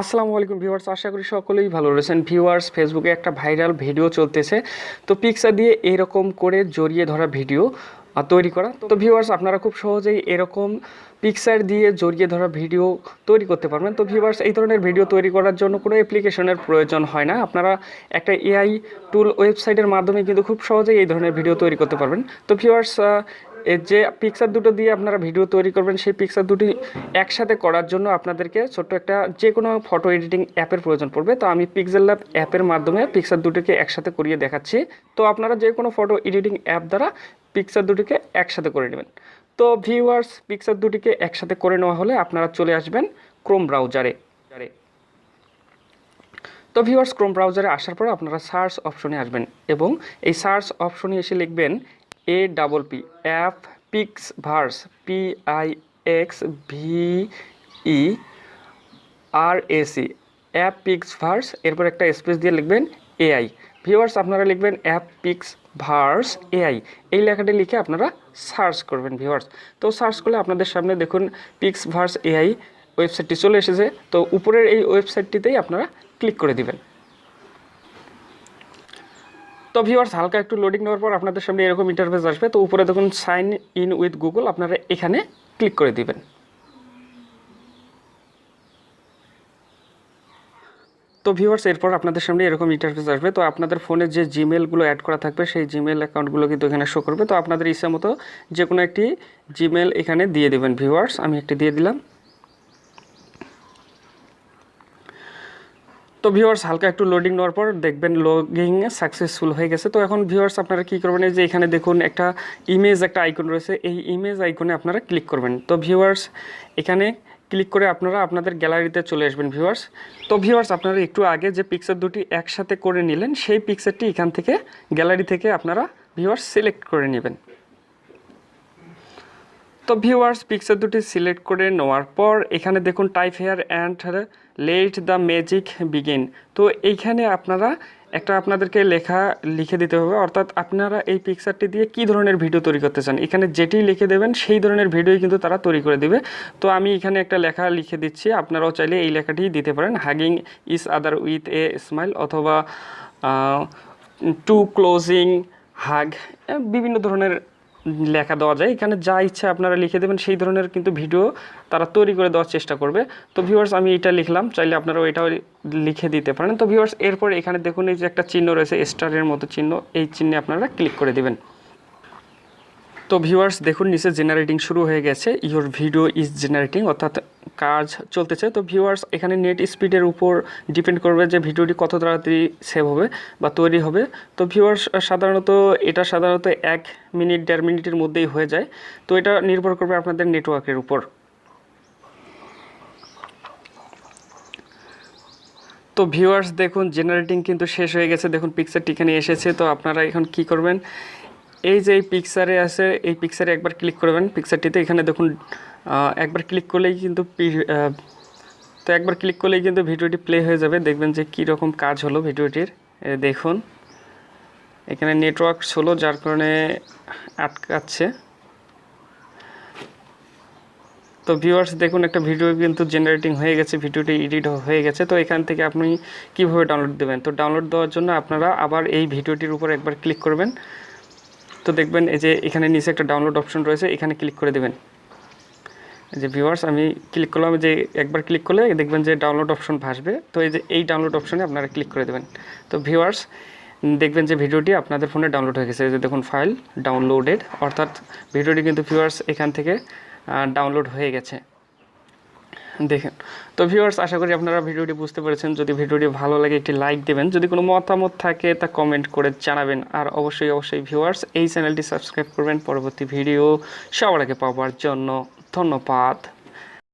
আসসালামু আলাইকুম ভিউয়ার্স, আশা করি সকলেই ভালো রয়েছেন। ভিউয়ার্স ফেসবুকে একটা ভাইরাল ভিডিও চলতেছে। তো পিকচার দিয়ে এরকম করে জড়িয়ে ধরা ভিডিও তৈরি করা। তো ভিউয়ার্স, আপনারা খুব সহজেই এরকম পিকচার দিয়ে জড়িয়ে ধরা ভিডিও তৈরি করতে পারবেন। তো ভিউয়ার্স, এই ধরনের ভিডিও তৈরি করার জন্য কোনো অ্যাপ্লিকেশনের প্রয়োজন হয় না। আপনারা একটা এআই টুল ওয়েবসাইটের মাধ্যমে কিন্তু খুব সহজেই এই ধরনের ভিডিও তৈরি করতে পারবেন। তো ভিউয়ার্স এর যে পিকচার দুটো দিয়ে আপনারা ভিডিও তৈরি করবেন, সেই পিকচার দুটি একসাথে করার জন্য আপনাদেরকে ছোট্ট একটা যে কোনো ফটো এডিটিং অ্যাপের প্রয়োজন পড়বে। তো আমি পিক্সেল ল্যাব অ্যাপের মাধ্যমে পিকচার দুটিকে একসাথে করিয়ে দেখাচ্ছি। তো আপনারা যে কোনো ফটো এডিটিং অ্যাপ দ্বারা পিকচার দুটিকে একসাথে করে নেবেন। তো ভিউয়ার্স পিকচার দুটিকে একসাথে করে নেওয়া হলে আপনারা চলে আসবেন ক্রোম ব্রাউজারে তো ভিউয়ার্স ক্রোম ব্রাউজারে আসার পর আপনারা সার্চ অপশনে আসবেন এবং এই সার্চ অপশনে এসে লিখবেন A double P app PixVerse P I X V E R S E app PixVerse এরপর একটা স্পেস দিয়ে লিখবেন এআই ভিউয়ার্স আপনারা লিখবেন অ্যাপ পিক্স ভার্স এআই এই লেখাটি লিখে আপনারা সার্চ করবেন ভিউয়ার্স তো সার্চ করলে আপনাদের সামনে দেখুন পিক্স ভার্স এআই ওয়েবসাইটটি চলে এসেছে। তো উপরের এই ওয়েবসাইটটিতেই আপনারা ক্লিক করে দিবেন। তো ভিওয়ার্স হালকা একটু লোডিং নেওয়ার পর আপনাদের সামনে এরকম ইন্টারফেস আসবে। তো উপরে দেখুন সাইন ইন উইথ গুগল আপনারা এখানে ক্লিক করে দিবেন। তো ভিউয়ার্স এরপর আপনাদের সামনে এরকম ইন্টারফেস আসবে। তো আপনাদের ফোনে যে জিমেলগুলো অ্যাড করা থাকবে, সেই জিমেল অ্যাকাউন্টগুলো কিন্তু এখানে শো করবে। তো আপনাদের ইচ্ছা মতো যে কোনো একটি জিমেল এখানে দিয়ে দেবেন ভিউয়ার্স আমি একটি দিয়ে দিলাম। তো ভিউয়ার্স হালকা একটু লোডিং নেওয়ার পর দেখবেন লগিং সাকসেসফুল হয়ে গেছে। তো এখন ভিউয়ার্স আপনারা কী করবেন? যে এখানে দেখুন একটা ইমেজ একটা আইকন রয়েছে। এই ইমেজ আইকনে আপনারা ক্লিক করবেন। তো ভিউয়ার্স এখানে ক্লিক করে আপনারা আপনাদের গ্যালারিতে চলে আসবেন ভিউয়ার্স তো ভিউয়ার্স আপনারা একটু আগে যে পিকচার দুটি একসাথে করে নিলেন, সেই পিকচারটি এখান থেকে গ্যালারি থেকে আপনারা ভিউয়ার্স সিলেক্ট করে নেবেন। তো ভিউয়ার্স পিকচার দুটি সিলেক্ট করে নেওয়ার পর, এখানে দেখুন type here and let the magic begin তো এইখানে আপনারা একটা আপনাদেরকে লেখা লিখে দিতে হবে, অর্থাৎ আপনারা এই পিকচারটি দিয়ে কী ধরনের ভিডিও তৈরি করতে চান? এখানে যেটি লিখে দেবেন, সেই ধরনের ভিডিওই কিন্তু তারা তৈরি করে দেবে। তো আমি এখানে একটা লেখা লিখে দিচ্ছি, আপনারাও চাইলে এই লেখাটি দিতে পারেন। Hugging is other with a smile অথবা টু ক্লোজিং হাগ বিভিন্ন ধরনের লেখা দেওয়া যায়। এখানে যা ইচ্ছা আপনারা লিখে দেবেন, সেই ধরনের কিন্তু ভিডিও তারা তৈরি করে দেওয়ার চেষ্টা করবে। তো ভিউয়ার্স আমি এটা লিখলাম, চাইলে আপনারা এটাও লিখে দিতে পারেন। তো ভিউয়ার্স এরপর এখানে দেখুন, এই যে একটা চিহ্ন রয়েছে স্টারের মতো চিহ্ন, এই চিহ্নে আপনারা ক্লিক করে দেবেন। তো ভিউয়ার্স দেখুন, নিচে জেনারেটিং শুরু হয়ে গেছে। ইওর ভিডিও ইজ জেনারেটিং অর্থাৎ কাজ চলতেছে। তো ভিউয়ার্স এখানে নেট স্পিডের উপর ডিপেন্ড করবে যে ভিডিওটি কত তাড়াতাড়ি সেভ হবে বা তৈরি হবে। তো ভিউয়ার্স সাধারণত, এটা সাধারণত এক মিনিট, দেড় মিনিটের মধ্যেই হয়ে যায়। তো এটা নির্ভর করবে আপনাদের নেটওয়ার্কের উপর। তো ভিউয়ার্স দেখুন জেনারেটিং কিন্তু শেষ হয়ে গেছে। দেখুন পিকচারটি এখানে এসেছে। তো আপনারা এখন কি করবেন? এই যে এই পিকচারে আছে, এই পিকচারে একবার ক্লিক করবেন। পিকচারটিতে এখানে দেখুন একবার ক্লিক করলেই কিন্তু তো একবার ক্লিক করলেই কিন্তু ভিডিওটি প্লে হয়ে যাবে। দেখবেন যে কী রকম কাজ হলো ভিডিওটির। দেখুন, এখানে নেটওয়ার্ক ছিল যার কারণে আটকাচ্ছে। তো ভিউয়ার্স দেখুন একটা ভিডিও কিন্তু জেনারেটিং হয়ে গেছে, ভিডিওটি এডিট হয়ে গেছে। তো এখান থেকে আপনি কীভাবে ডাউনলোড দেবেন? তো ডাউনলোড দেওয়ার জন্য আপনারা আবার এই ভিডিওটির উপর একবার ক্লিক করবেন। তো দেখবেন এই যে এখানে নিচে একটা ডাউনলোড অপশন রয়েছে, এখানে ক্লিক করে দেবেন। যে ভিউয়ার্স আমি ক্লিক করলাম, যে একবার ক্লিক করলে দেখবেন যে ডাউনলোড অপশন ভাসবে। তো এই যে এই ডাউনলোড অপশনে আপনারা ক্লিক করে দেবেন। তো ভিউয়ার্স দেখবেন যে ভিডিওটি আপনাদের ফোনে ডাউনলোড হয়ে গেছে। যে দেখুন ফাইল ডাউনলোডেড অর্থাৎ ভিডিওটি কিন্তু ভিউয়ার্স এখান থেকে ডাউনলোড হয়ে গেছে। দেখেন। তো ভিউয়ার্স আশা করি আপনারা ভিডিওটি বুঝতে পেরেছেন। যদি ভিডিওটি ভালো লাগে, একটি লাইক দেবেন। যদি কোনো মতামত থাকে, তা কমেন্ট করে জানাবেন। আর অবশ্যই অবশ্যই ভিউয়ার্স এই চ্যানেলটি সাবস্ক্রাইব করবেন। পরবর্তী ভিডিও সবার আগে পাওয়ার জন্য ধন্যবাদ।